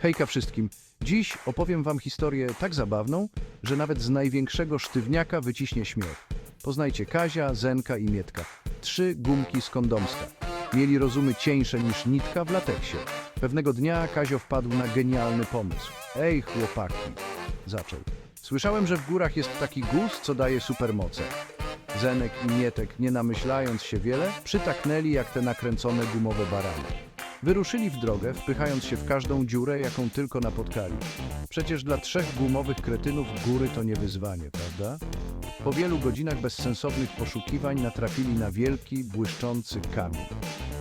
Hejka wszystkim. Dziś opowiem wam historię tak zabawną, że nawet z największego sztywniaka wyciśnie śmiech. Poznajcie Kazia, Zenka i Mietka. Trzy gumki z kondomska. Mieli rozumy cieńsze niż nitka w lateksie. Pewnego dnia Kazio wpadł na genialny pomysł. Ej, chłopaki, zaczął. Słyszałem, że w górach jest taki guz, co daje supermoce. Zenek i Mietek, nie namyślając się wiele, przytaknęli jak te nakręcone gumowe barany. Wyruszyli w drogę, wpychając się w każdą dziurę, jaką tylko napotkali. Przecież dla trzech gumowych kretynów góry to nie wyzwanie, prawda? Po wielu godzinach bezsensownych poszukiwań natrafili na wielki, błyszczący kamień.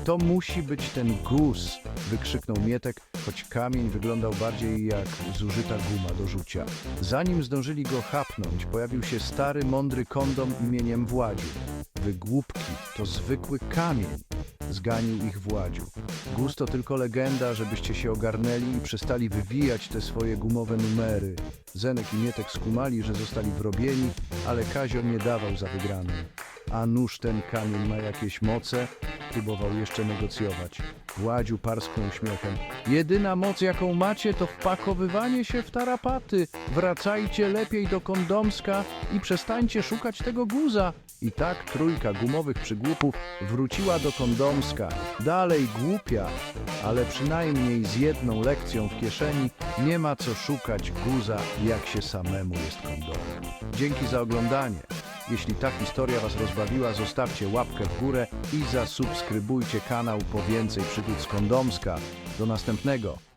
To musi być ten guz, wykrzyknął Mietek, choć kamień wyglądał bardziej jak zużyta guma do rzucia. Zanim zdążyli go chapnąć, pojawił się stary, mądry kondom imieniem Władziu. Wygłupki, to zwykły kamień, zganił ich Władziu. Guz to tylko legenda, żebyście się ogarnęli i przestali wywijać te swoje gumowe numery. Zenek i Mietek skumali, że zostali wrobieni, ale Kazio nie dawał za wygraną. A nuż ten kamień ma jakieś moce? Próbował jeszcze negocjować. Władziu parsknął śmiechem. Jedyna moc, jaką macie, to wpakowywanie się w tarapaty. Wracajcie lepiej do Kondomska i przestańcie szukać tego guza. I tak trójka gumowych przygłupów wróciła do Kondomska. Dalej głupia, ale przynajmniej z jedną lekcją w kieszeni nie ma co szukać guza, jak się samemu jest kondomem. Dzięki za oglądanie. Jeśli ta historia Was rozbawiła, zostawcie łapkę w górę i zasubskrybujcie kanał po więcej przygód z Kondomska. Do następnego.